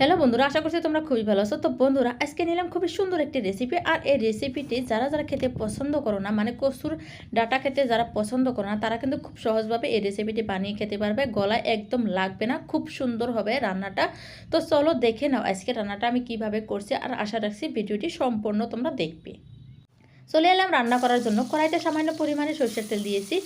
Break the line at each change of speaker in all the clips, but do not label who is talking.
Hello বন্ধুরা, আশা করছি তোমরা খুবই ভালো আছো। তো বন্ধুরা, আজকে নিলাম খুবই সুন্দর একটি রেসিপি আর এই রেসিপিটি যারা যারা খেতে পছন্দ করো না মানে কসুর ডাটা খেতে যারা পছন্দ করো না, তারা কিন্তু খুব সহজভাবে এই রেসিপিটি বানিয়ে খেতে পারবে। গলায় একদম লাগবে না, খুব সুন্দর হবে রান্নাটা। তো চলো দেখে নাও আজকে রান্নাটা আমি কীভাবে করছি আর আশা রাখছি ভিডিওটি সম্পূর্ণ তোমরা দেখবে। চলে এলাম রান্না করার জন্য। কড়াইতে সামান্য পরিমাণে সরষের তেল দিয়েছি।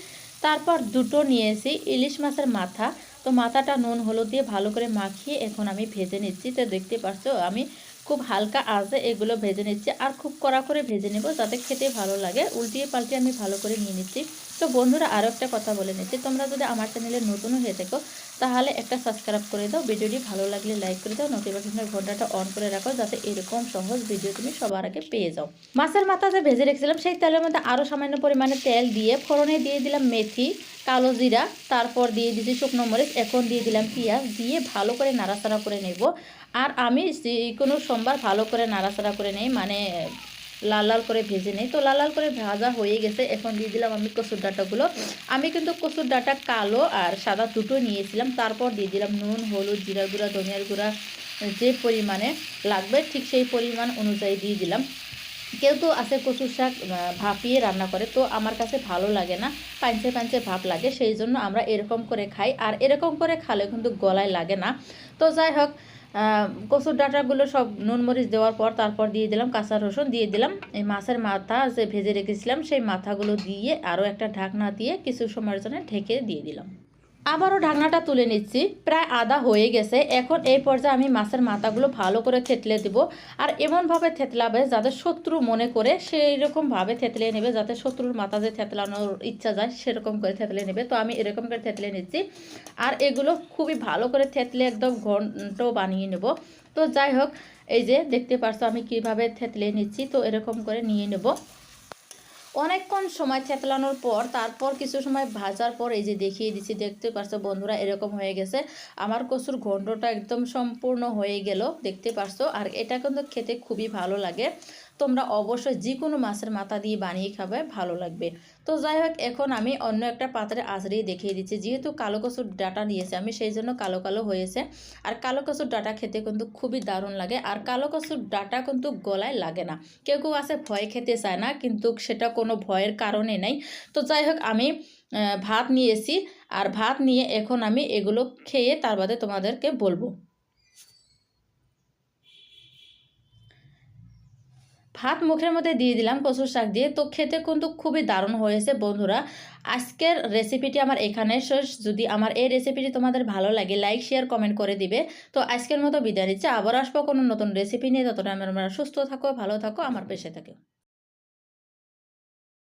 তারপর দুটো নিয়েছি ইলিশ মাছের মাথা। তো মাথাটা নুন, হলুদ দিয়ে ভালো করে মাখিয়ে এখন আমি ভেজে নিচ্ছি। তো দেখতে পাচ্ছ, আমি খুব হালকা আঁচে এগুলো ভেজে নিচ্ছি আর খুব কড়া করে ভেজে নেব যাতে খেতে ভালো লাগে। উল্টিয়ে পাল্টিয়ে আমি ভালো করে নিয়ে নিচ্ছি। তো বন্ধুরা, আরও একটা কথা বলে নিচ্ছি। তোমরা যদি আমার চ্যানেলে নতুন হয়ে থাকো, তাহলে একটা সাবস্ক্রাইব করে দাও। ভিডিওটি ভালো লাগলে লাইক করে দাও। নোটিফিকেশনের ঘন্টাটা অন করে রাখো যাতে এরকম সহজ ভিডিও তুমি সবার আগে পেয়ে যাও। মাছের মাথা যে ভেজে রেখেছিলাম, সেই তেলের মধ্যে আরও সামান্য পরিমাণে তেল দিয়ে ফোড়নে দিয়ে দিলাম মেথি। কালো জিরা, তারপর দিয়ে দিয়েছি শুকনো মরিচ, এখন দিয়ে দিলাম পেঁয়াজ, দিয়ে ভালো করে নাড়াচাড়া করে নেব। আর আমি যে কোনো সোমবার ভালো করে নাড়াচাড়া করে নেই মানে লাল লাল করে ভেজে নেই। তো লাল লাল করে ভাজা হয়ে গেছে, এখন দিয়ে দিলাম আমি কচুর ডাঁটাগুলো। আমি কিন্তু কচুর ডাঁটা কালো আর সাদা দুটো নিয়েছিলাম, তারপর দিয়ে দিলাম নুন, হলুদ জিরা গুঁড়া, ধনিয়ার গুঁড়া, যে পরিমাণে লাগবে, ঠিক সেই পরিমাণ অনুযায়ী দিয়ে দিলাম। কেউ তো আছে কচু শাক ভাপিয়ে রান্না করে, তো আমার কাছে ভালো লাগে না পাঞ্চে পাঞ্চে ভাপ লাগে, সেই জন্য আমরা এরকম করে খাই, আর এরকম করে খালে কিন্তু গলায় লাগে না। তো যাই হোক কচুর ডাঁটাগুলো সব নুন মরিচ দেওয়ার পর তারপর দিয়ে দিলাম, কাঁচা রসুন দিয়ে দিলাম, এই মাছের মাথা যে ভেজে রেখেছিলাম, সেই মাথাগুলো দিয়ে আরও একটা ঢাকনা দিয়ে কিছু সময়ের জন্য ঢেকে দিয়ে দিলাম। আবারও ঢাকনাটা তুলে নিচ্ছি। প্রায় আদা হয়ে গেছে। এখন এই পর্যায়ে আমি মাছের মাথাগুলো ভালো করে থেতলে দেব। আর এমনভাবে থেতলাবে যাতে শত্রু মনে করে সেই রকমভাবে থেতলে নেবে, যাতে শত্রুর মাথা যে থেতলানোর ইচ্ছা যায়, সেরকম করে থেতলে নেবে। তো আমি এরকম করে থেতলে নিচ্ছি। আর এগুলো খুবই ভালো করে থেতলে একদম ঘন্ট বানিয়ে নেব। তো যাই হোক, এই যে দেখতে পারছ আমি কীভাবে থেতলে নিচ্ছি। তো এরকম করে নিয়ে নেব। অনেকক্ষণ সময় থেতলানোর পর, তারপর কিছু সময় ভাজার পর এই যে দেখিয়ে দিচ্ছি, দেখতে পারছ বন্ধুরা, এরকম হয়ে গেছে। আমার কচুর ঘণ্টটা একদম সম্পূর্ণ হয়ে গেল, দেখতে পারছ। আর এটা কিন্তু খেতে খুবই ভালো লাগে। তোমরা অবশ্যই যে কোনো মাছের মাথা দিয়ে বানিয়ে খাবে, ভালো লাগবে। তো যাই হোক, এখন আমি অন্য একটা পাত্রে আঁচড়িয়ে দেখিয়ে দিচ্ছি। যেহেতু কালো কচুর ডাটা নিয়েছি, আমি সেই জন্য কালো কালো হয়েছে। আর কালো কচুর ডাটা খেতে কিন্তু খুবই দারুণ লাগে। আর কালো কচুর ডাটা কিন্তু গলায় লাগে না। কেউ কেউ আছে ভয় খেতে চায় না, কিন্তু সেটা কোনো ভয়ের কারণে নেই। তো যাই হোক, আমি ভাত নিয়েছি। আর ভাত নিয়ে এখন আমি এগুলো খেয়ে তার বাদে তোমাদেরকে বলব। ভাত মুখের মধ্যে দিয়ে দিলাম কচুর শাক দিয়ে। তো খেতে কিন্তু খুবই দারুণ হয়েছে বন্ধুরা। আজকের রেসিপিটি আমার এখানে শেষ। যদি আমার এই রেসিপিটি তোমাদের ভালো লাগে লাইক শেয়ার কমেন্ট করে দিবে। তো আজকের মতো বিদায় নিচ্ছে। আবার আসব কোনো নতুন রেসিপি নিয়ে। ততটা আমরা সুস্থ থাকো, ভালো থাকো, আমার পেশে থাকো।